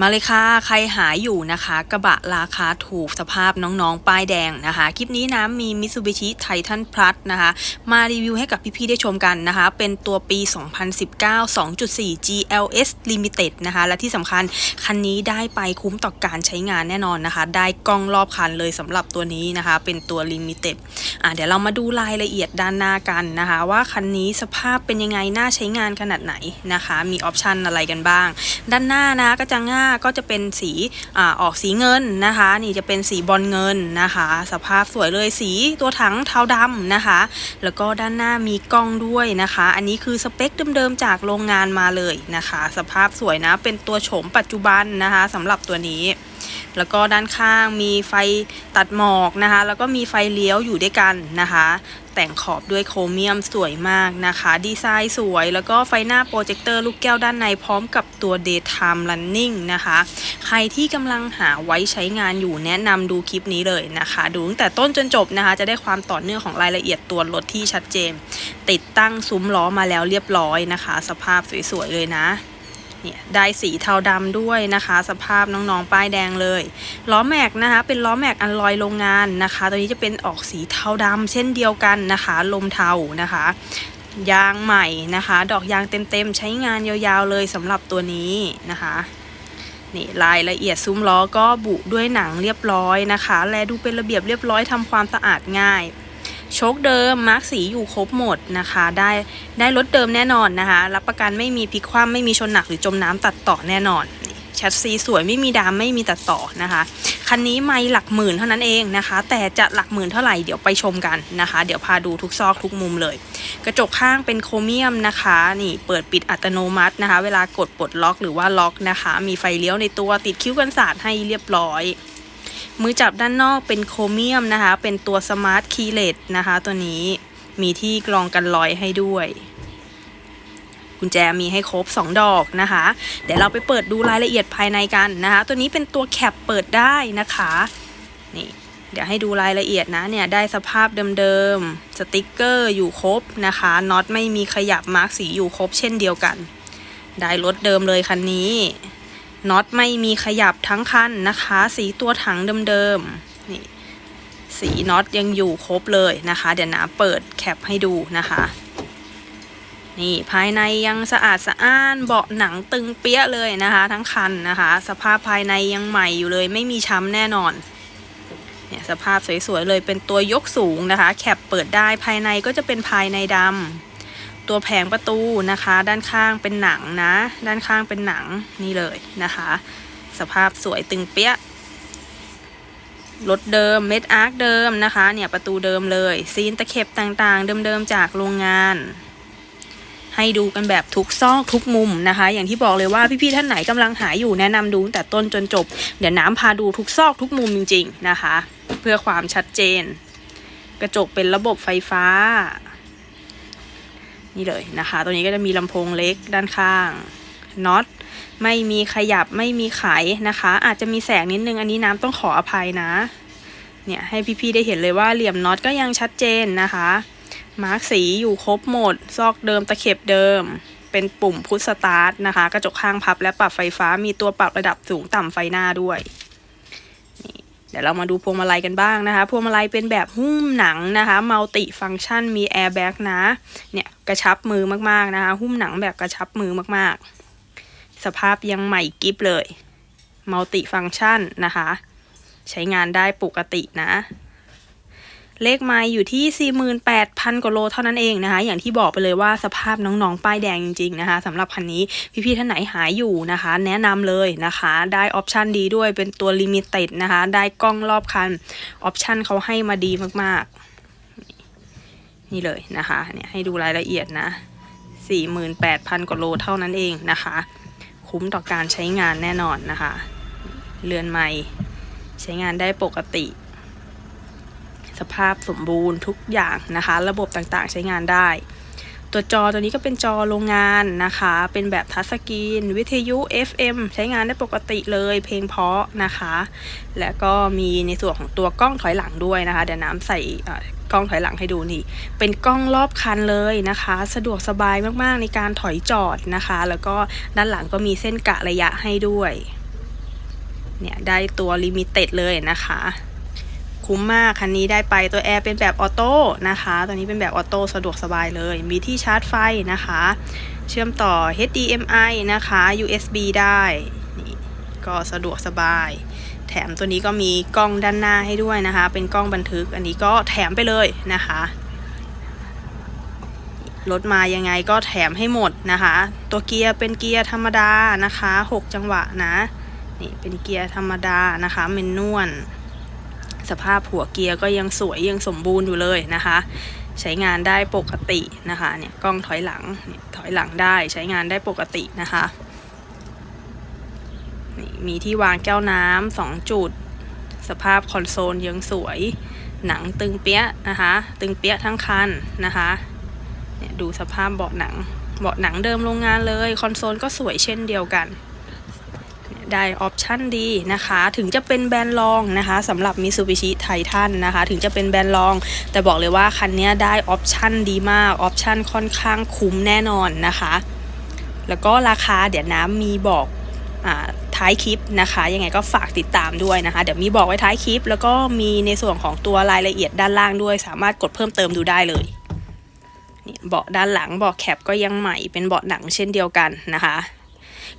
มาเลยค่ะ ใครหาอยู่นะคะ กระบะราคาถูกสภาพน้องๆ ป้ายแดงนะคะ คลิปนี้นะมี Mitsubishi Titan Plus นะคะ มารีวิวให้กับพี่ๆ ได้ชมกันนะคะ เป็นตัวปี 2019 2.4 GLS Limited นะคะ และที่สำคัญคันนี้ได้ไปคุ้มต่อการใช้งานแน่นอนนะคะ ได้กล้องรอบคันเลยสำหรับตัวนี้นะคะ เป็นตัว Limited อะเดี๋ยวเรามาดูรายละเอียดด้านหน้ากันนะคะ ว่าคันนี้สภาพเป็นยังไงน่าใช้งานขนาดไหนนะคะ มีออปชันอะไรกันบ้าง ด้านหน้านะก็จะง่ายก็จะเป็นสีอออกสีเงินนะคะ นี่จะเป็นสีบอลเงินนะคะ สภาพสวยเลยสีตัวถังเทาดำนะคะ แล้วก็ด้านหน้ามีกล้องด้วยนะคะ อันนี้คือสเปคเดิมๆจากโรงงานมาเลยนะคะ สภาพสวยนะเป็นตัวโฉมปัจจุบันนะคะสำหรับตัวนี้ แล้วก็ด้านข้างมีไฟตัดหมอกนะคะ แล้วก็มีไฟเลี้ยวอยู่ด้วยกันนะคะ แต่งขอบด้วยโครเมียมสวยมากนะคะ ดีไซน์สวย แล้วก็ไฟหน้าโปรเจคเตอร์ลูกแก้วด้านในพร้อมกับตัว daytime running นะคะ ใครที่กำลังหาไว้ใช้งานอยู่แนะนำดูคลิปนี้เลยนะคะ ดูตั้งแต่ต้นจนจบนะคะ จะได้ความต่อเนื่องของรายละเอียดตัวรถที่ชัดเจน ติดตั้งซุ้มล้อมาแล้วเรียบร้อยนะคะ สภาพสวยๆเลยนะ เนี่ยได้สีเทาดำด้วยนะคะ สภาพน้องๆป้ายแดงเลยล้อแม็กนะคะ เป็นล้อแม็กอันลอยโรงงานนะคะ ตัวนี้จะเป็นออกสีเทาดำเช่นเดียวกันนะคะ ลมเทานะคะยางใหม่นะคะ ดอกยางเต็มๆ ใช้งานยาวๆเลยสำหรับตัวนี้นะคะนี่รายละเอียดซุ้มล้อก็บุด้วยหนังเรียบร้อยนะคะ และดูเป็นระเบียบเรียบร้อยทำความสะอาดง่าย โชคเดิมมาร์กสีอยู่ครบหมดนะคะ ได้ได้รถเดิมแน่นอนนะคะ รับประกันไม่มีพลิกคว่ำไม่มีชนหนักหรือจมน้ำตัดต่อแน่นอนนี่แชทซีสวยไม่มีดามไม่มีตัดต่อนะคะคันนี้ไม่หลักหมื่นเท่านั้นเองนะคะ แต่จะหลักหมื่นเท่าไหร่เดี๋ยวไปชมกันนะคะ เดี๋ยวพาดูทุกซอกทุกมุมเลย กระจกข้างเป็นโครเมียมนะคะ นี่เปิดปิดอัตโนมัตินะคะ เวลากดปลดล็อกหรือว่าล็อกนะคะ มีไฟเลี้ยวในตัวติดคิ้วกันศาสตร์ให้เรียบร้อย มือจับด้านนอกเป็นโครเมียมนะคะ เป็นตัวสมาร์ทคีเลสนะคะ ตัวนี้มีที่กรองกันรอยให้ด้วย กุญแจมีให้ครบ 2 ดอกนะคะ เดี๋ยวเราไปเปิดดูรายละเอียดภายในกันนะคะ ตัวนี้เป็นตัวแคปเปิดได้นะคะนี่เดี๋ยวให้ดูรายละเอียดนะเนี่ยได้สภาพเดิมๆสติกเกอร์อยู่ครบนะคะน็อตไม่มีขยับมาร์กสีอยู่ครบเช่นเดียวกัน ได้รถเดิมเลยคันนี้ น็อตไม่มีขยับทั้งคันนะคะ สีตัวถังเดิมๆนี่สีน็อตยังอยู่ครบเลยนะคะ เดี๋ยวน้าเปิดแคปให้ดูนะคะ นี่ภายในยังสะอาดสะอ้านเบาะหนังตึงเปี้ยเลยนะคะ ทั้งคันนะคะ สภาพภายในยังใหม่อยู่เลย ไม่มีช้ำแน่นอนเนี่ยสภาพสวยๆเลยเป็นตัวยกสูงนะคะ แคปเปิดได้ภายในก็จะเป็นภายในดำ ตัวแผงประตูนะคะ ด้านข้างเป็นหนังนะ ด้านข้างเป็นหนังนี่เลยนะคะ สภาพสวยตึงเปี้ยรถเดิมเม็ดอาร์คเดิมนะคะเนี่ยประตูเดิมเลย ซีนตะเข็บต่างๆ เดิมๆจากโรงงาน ให้ดูกันแบบทุกซอกทุกมุมนะคะ อย่างที่บอกเลยว่าพี่ๆท่านไหนกำลังหาอยู่แนะนำดูแต่ต้นจนจบ เดี๋ยวน้ำพาดูทุกซอกทุกมุมจริง ๆนะคะ เพื่อความชัดเจน กระจกเป็นระบบไฟฟ้า นี่เลยนะคะ ตัวนี้ก็จะมีลำโพงเล็กด้านข้างน็อตไม่มีขยับไม่มีไขนะคะ อาจจะมีแสงนิดนึงอันนี้น้ำต้องขออภัยนะเนี่ยให้พี่ๆได้เห็นเลยว่าเหลี่ยมน็อตก็ยังชัดเจนนะคะมาร์กสีอยู่ครบหมด ซอกเดิมตะเข็บเดิม เป็นปุ่มพุทสตาร์ทนะคะ กระจกข้างพับและปรับไฟฟ้ามีตัวปรับระดับสูงต่ำไฟหน้าด้วย เดี๋ยวเรามาดูพวงมาลัยกันบ้างนะคะ พวงมาลัยเป็นแบบหุ้มหนังนะคะมัลติฟังชันมีแอร์แบ็กนะ เนี่ยกระชับมือมากๆนะคะ หุ้มหนังแบบกระชับมือมากๆ สภาพยังใหม่กิฟเลยมัลติฟังชันนะคะ ใช้งานได้ปกตินะ เลขไม้อยู่ที่ 48,000กว่าโลเท่านั้นเองนะคะ อย่างที่บอกไปเลยว่าสภาพน้องๆ ป้ายแดงจริงๆนะคะสำหรับคันนี้พี่ๆท่านไหนหายอยู่นะคะ แนะนำเลยนะคะ ได้ออปชันดีด้วยเป็นตัวลิมิเต็ดนะคะ ได้กล้องรอบคันออปชันเขาให้มาดีมากๆ นี่เลยนะคะเนี่ยให้ดูรายละเอียดนะ 48,000 กว่าโลเท่านั้นเองนะคะ คุ้มต่อการใช้งานแน่นอนนะคะ เรือนไม้ใช้งานได้ปกติ ภาพสมบูรณ์ทุกอย่างนะคะ ระบบต่างๆใช้งานได้ ตัวจอตัวนี้ก็เป็นจอโรงงานนะคะ เป็นแบบทัชสกรีน วิทยุ FM ใช้งานได้ปกติเลยเพลงเพาะนะคะ และก็มีในส่วนของตัวกล้องถอยหลังด้วยนะคะ เดี๋ยวน้ำใส่กล้องถอยหลังให้ดูนี่ เป็นกล้องรอบคันเลยนะคะ สะดวกสบายมากๆในการถอยจอดนะคะ แล้วก็ด้านหลังก็มีเส้นกะระยะให้ด้วย เนี่ยได้ตัวลิมิเต็ดเลยนะคะ คุ้มมากคันนี้ได้ไปตัวแอร์เป็นแบบออโต้นะคะ ตัวนี้เป็นแบบออโต้สะดวกสบายเลย มีที่ชาร์จไฟนะคะ เชื่อมต่อ HDMI นะคะ USB ได้นี่ก็สะดวกสบาย แถมตัวนี้ก็มีกล้องด้านหน้าให้ด้วยนะคะ เป็นกล้องบันทึกอันนี้ก็แถมไปเลยนะคะรถมายังไงก็แถมให้หมดนะคะ ตัวเกียร์เป็นเกียร์ธรรมดานะคะ 6 จังหวะนะ นี่เป็นเกียร์ธรรมดานะคะเมนนวล สภาพหัวเกียร์ก็ยังสวยยังสมบูรณ์อยู่เลยนะคะ ใช้งานได้ปกตินะคะเนี่ยกล้องถอยหลังถอยหลังได้ใช้งานได้ปกตินะคะนี่มีที่วางแก้วน้ำสองจุด สภาพคอนโซลยังสวย หนังตึงเปี้ยนะคะ ตึงเปี้ยทั้งคันนะคะเนี่ยดูสภาพเบาะหนังเบาะหนังเดิมโรงงานเลย คอนโซลก็สวยเช่นเดียวกัน ได้ออปชั่นดีนะคะ ถึงจะเป็นแบรนด์รองนะคะสำหรับ Mitsubishi Titan นะคะ ถึงจะเป็นแบรนด์รอง แต่บอกเลยว่าคันนี้ได้ออปชั่นดีมาก ออปชั่นค่อนข้างคุ้มแน่นอนนะคะ แล้วก็ราคาเดี๋ยวน้ำมีบอกอ่าท้ายคลิปนะคะ ยังไงก็ฝากติดตามด้วยนะคะ เดี๋ยวมีบอกไว้ท้ายคลิป แล้วก็มีในส่วนของตัวรายละเอียดด้านล่างด้วย สามารถกดเพิ่มเติมดูได้เลยนี่เบาะด้านหลังเบาะแคปก็ยังใหม่เป็นเบาะหนังเช่นเดียวกันนะคะ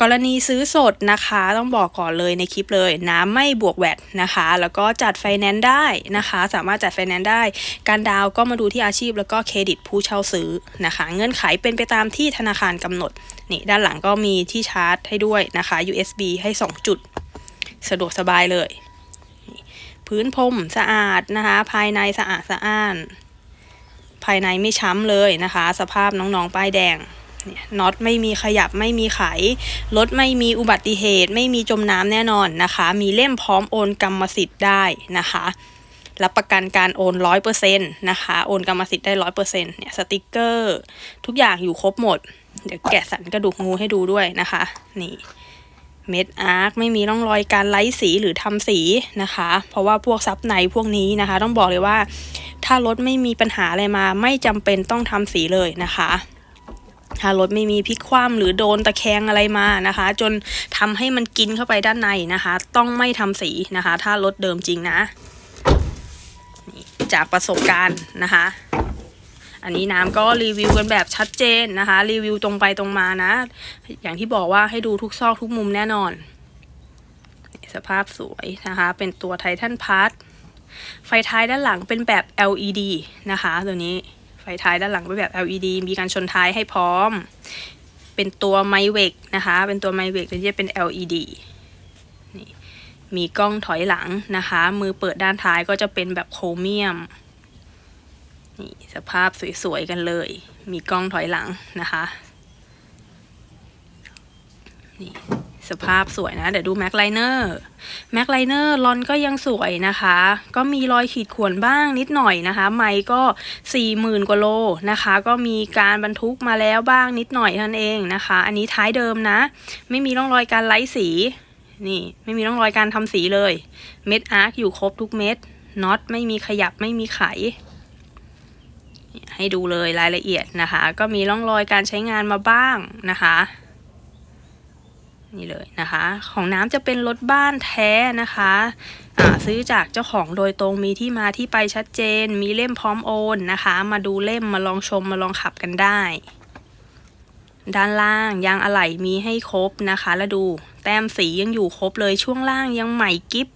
กรณีซื้อสดนะคะ ต้องบอกก่อนเลยในคลิปเลยน้ำไม่บวกแวดนะคะ แล้วก็จัดไฟแนนซ์ได้นะคะ สามารถจัดไฟแนนซ์ได้ การดาวก็มาดูที่อาชีพแล้วก็เครดิตผู้เช่าซื้อนะคะ เงื่อนไขเป็นไปตามที่ธนาคารกำหนดนี่ด้านหลังก็มีที่ชาร์จให้ด้วยนะคะ USB ให้ 2 จุด สะดวกสบายเลย พื้นพรมสะอาดนะคะ ภายในสะอาดสะอ้าน ภายในไม่ช้ำเลยนะคะ สภาพน้องๆป้ายแดง เนี่ยน็อตไม่มีขยับไม่มีไข รถไม่มีอุบัติเหตุ ไม่มีจมน้ำแน่นอนนะคะ มีเล่มพร้อมโอนกรรมสิทธิ์ได้นะคะรับประกันการโอนร้อยเปอร์เซ็นต์นะคะ โอนกรรมสิทธิ์ได้ร้อยเปอร์เซ็นต์เนี่ยสติกเกอร์ ทุกอย่างอยู่ครบหมด เดี๋ยวแกะสันกระดูกงูให้ดูด้วยนะคะ นี่เม็ดอาร์คไม่มีร่องรอยการไล้สีหรือทำสีนะคะ เพราะว่าพวกซับในพวกนี้นะคะ ต้องบอกเลยว่า ถ้ารถไม่มีปัญหาอะไรมาไม่จำเป็นต้องทำสีเลยนะคะ ถ้ารถไม่มีพลิกคว่ำหรือโดนตะแคงอะไรมานะคะ จนทำให้มันกินเข้าไปด้านในนะคะ ต้องไม่ทำสีนะคะ ถ้ารถเดิมจริงนะจากประสบการณ์นะคะ อันนี้น้ำก็รีวิวกันแบบชัดเจนนะคะ รีวิวตรงไปตรงมานะ อย่างที่บอกว่าให้ดูทุกซอกทุกมุมแน่นอน สภาพสวยนะคะ เป็นตัวไททันพาร์ทไฟท้ายด้านหลังเป็นแบบ LED นะคะ ตัวนี้ ไฟท้ายด้านหลังเป็นแบบ LED มีการชนท้ายให้พร้อม เป็นตัวไมเวกนะคะ เป็นตัวไมเวกตัวนี้จะเป็น LED นี่มีกล้องถอยหลังนะคะ มือเปิดด้านท้ายก็จะเป็นแบบโครเมียม นี่สภาพสวยๆกันเลย มีกล้องถอยหลังนะคะ นี่ สภาพสวยนะ เดี๋ยวดูแม็กไลเนอร์แม็กไลเนอร์ลอนก็ยังสวยนะคะ ก็มีรอยขีดข่วนบ้างนิดหน่อยนะคะ ไมค์ก็สี่หมื่นกว่าโลนะคะ ก็มีการบรรทุกมาแล้วบ้างนิดหน่อยเท่านั้นเองนะคะ อันนี้ท้ายเดิมนะ ไม่มีร่องรอยการไล่สีนี่ไม่มีร่องรอยการทำสีเลย เม็ดอาร์คอยู่ครบทุกเม็ดน็อตไม่มีขยับไม่มีไข ให้ดูเลยรายละเอียดนะคะ ก็มีร่องรอยการใช้งานมาบ้างนะคะ นี่เลยนะคะ ของน้ำจะเป็นรถบ้านแท้นะคะซื้อจากเจ้าของโดยตรงมีที่มาที่ไปชัดเจน มีเล่มพร้อมโอนนะคะ มาดูเล่มมาลองชมมาลองขับกันได้ ด้านล่างยางอะไหล่มีให้ครบนะคะ แล้วดูแต้มสียังอยู่ครบเลยช่วงล่างยังใหม่กิฟ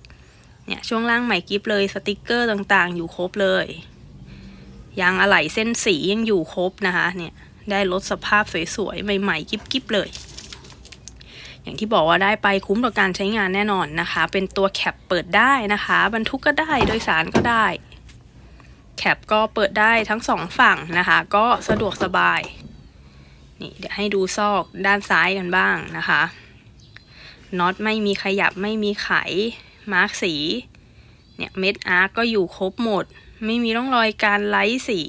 เนี่ยช่วงล่างใหม่กิฟเลยสติกเกอร์ต่างๆ อยู่ครบเลยยางอะไหล่เส้นสียังอยู่ครบนะคะเนี่ยได้รถสภาพสวยๆใหม่ๆกิ๊บๆเลย อย่างที่บอกว่าได้ไปคุ้มต่อการใช้งานแน่นอนนะคะ เป็นตัวแคปเปิดได้นะคะ บรรทุกก็ได้โดยสารก็ได้ แคปก็เปิดได้ทั้งสองฝั่งนะคะ ก็สะดวกสบายนี่เดี๋ยวให้ดูซอกด้านซ้ายกันบ้างนะคะน็อตไม่มีขยับไม่มีไข มาร์กสีเนี่ยเม็ดอาร์กก็อยู่ครบหมด ไม่มีร่องรอยการไล้สี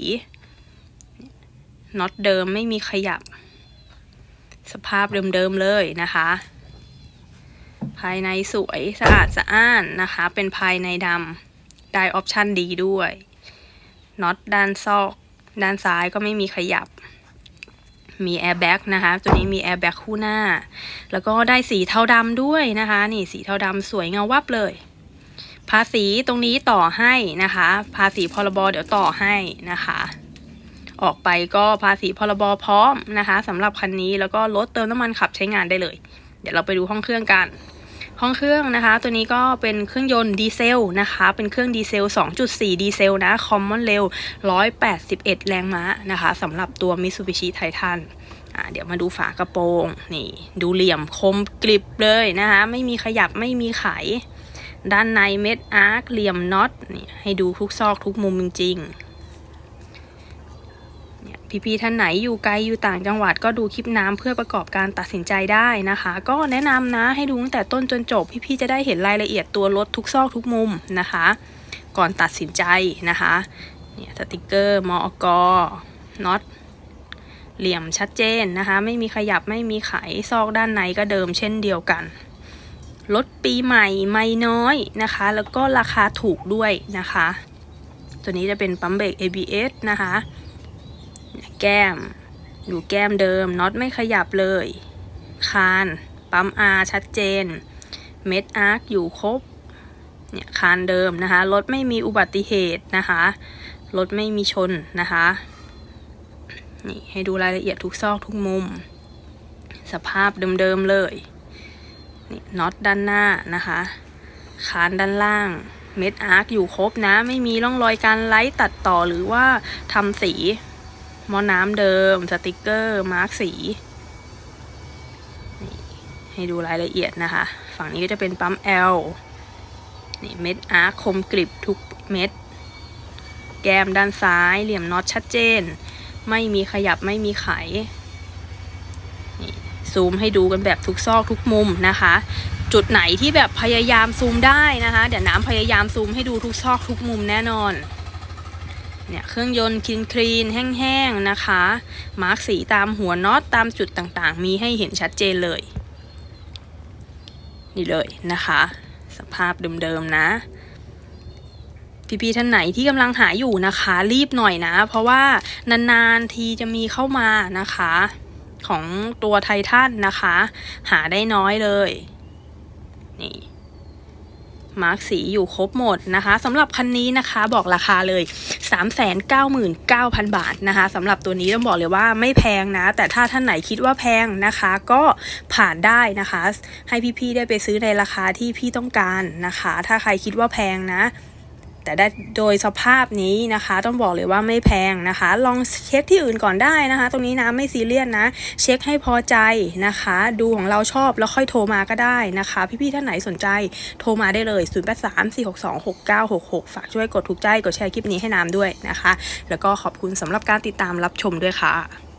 น็อตเดิมไม่มีขยับ สภาพเดิมๆเลยนะคะ ภายในสวยสะอาดสะอ้านนะคะ เป็นภายในดำได้ออปชันดีด้วยน็อตด้านซอก ด้านซ้ายก็ไม่มีขยับ มีแอร์แบ็กนะคะ ตัวนี้มีแอร์แบ็กคู่หน้า แล้วก็ได้สีเทาดำด้วยนะคะ นี่สีเทาดำสวยเงาวับเลย ภาษีตรงนี้ต่อให้นะคะ ภาษีพรบเดี๋ยวต่อให้นะคะ ออกไปก็ภาษีพรบพร้อมนะคะสำหรับคันนี้แล้วก็รถเติมน้ำมันขับใช้งานได้เลย เดี๋ยวเราไปดูห้องเครื่องกัน ห้องเครื่องนะคะ ตัวนี้ก็เป็นเครื่องยนต์ดีเซลนะคะ เป็นเครื่องดีเซล 2.4 ดีเซลนะคอมมอนเร็ว181 แรงม้านะคะสำหรับตัว Mitsubishi Titan เดี๋ยวมาดูฝากระโปรงนี่ ดูเหลี่ยมคมกริบเลยนะคะ ไม่มีขยับไม่มีไข ด้านในเม็ดอาร์คเหลี่ยมน็อตนี่ให้ดูทุกซอกทุกมุมจริงๆ พี่ๆท่านไหนอยู่ไกลอยู่ต่างจังหวัดก็ดูคลิปน้ำเพื่อประกอบการตัดสินใจได้นะคะ ก็แนะนำนะให้ดูตั้งแต่ต้นจนจบ พี่ๆจะได้เห็นรายละเอียดตัวรถทุกซอกทุกมุมนะคะ ก่อนตัดสินใจนะคะเนี่ยสติกเกอร์มอกน็อตเหลี่ยมชัดเจนนะคะ ไม่มีขยับไม่มีไขซอกด้านในก็เดิมเช่นเดียวกันรถปีใหม่ไม่น้อยนะคะ แล้วก็ราคาถูกด้วยนะคะ ตัวนี้จะเป็นปั๊มเบรก ABS นะคะ แก้ม อยู่แก้มเดิมน็อตไม่ขยับเลย คาน ปั๊ม R ชัดเจน เม็ดอาร์คอยู่ครบ เนี่ยคานเดิมนะคะ รถไม่มีอุบัติเหตุนะคะ รถไม่มีชนนะคะ นี่ให้ดูรายละเอียดทุกซอกทุกมุม สภาพเดิมๆเลยนี่น็อตด้านหน้านะคะ คานด้านล่าง เม็ดอาร์คอยู่ครบนะ ไม่มีร่องรอยการไล่ตัดต่อหรือว่าทำสี ม้อน้ำเดิม สติกเกอร์ มาร์กสี ให้ดูรายละเอียดนะคะ ฝั่งนี้ก็จะเป็นปั๊ม L นี่เม็ดอาร์คคมกริบทุกเม็ด แก้มด้านซ้าย เหลี่ยมน็อตชัดเจน ไม่มีขยับไม่มีไข่ซูมให้ดูกันแบบทุกซอกทุกมุมนะคะ จุดไหนที่แบบพยายามซูมได้นะคะ เดี๋ยวน้ำพยายามซูมให้ดูทุกซอกทุกมุมแน่นอน เนี่ยเครื่องยนต์คลีนคลีนๆแห้งๆนะคะ มาร์กสีตามหัวน็อตตามจุดต่างๆ มีให้เห็นชัดเจนเลย นี่เลยนะคะ สภาพเดิมๆนะพี่ๆท่านไหนที่กำลังหาอยู่นะคะ รีบหน่อยนะ เพราะว่านานๆทีจะมีเข้ามานะคะ ของตัวไททันนะคะ หาได้น้อยเลย นี่ มาร์กสีอยู่ครบหมดนะคะสำหรับคันนี้นะคะบอกราคาเลย 399,000 บาทนะคะสำหรับตัวนี้ต้องบอกเลยว่าไม่แพงนะ แต่ถ้าท่านไหนคิดว่าแพงนะคะ ก็ผ่านได้นะคะ ให้พี่ๆได้ไปซื้อในราคาที่พี่ต้องการนะคะ ถ้าใครคิดว่าแพงนะ แต่ได้โดยสภาพนี้นะคะ ต้องบอกเลยว่าไม่แพงนะคะ ลองเช็คที่อื่นก่อนได้นะคะ ตรงนี้นะไม่ซีเรียสนะ เช็คให้พอใจนะคะ ดูของเราชอบแล้วค่อยโทรมาก็ได้นะคะ พี่ๆท่านไหนสนใจโทรมาได้เลย 0834626966 ฝากช่วยกดถูกใจกดแชร์คลิปนี้ให้น้ำด้วยนะคะ แล้วก็ขอบคุณสำหรับการติดตามรับชมด้วยค่ะ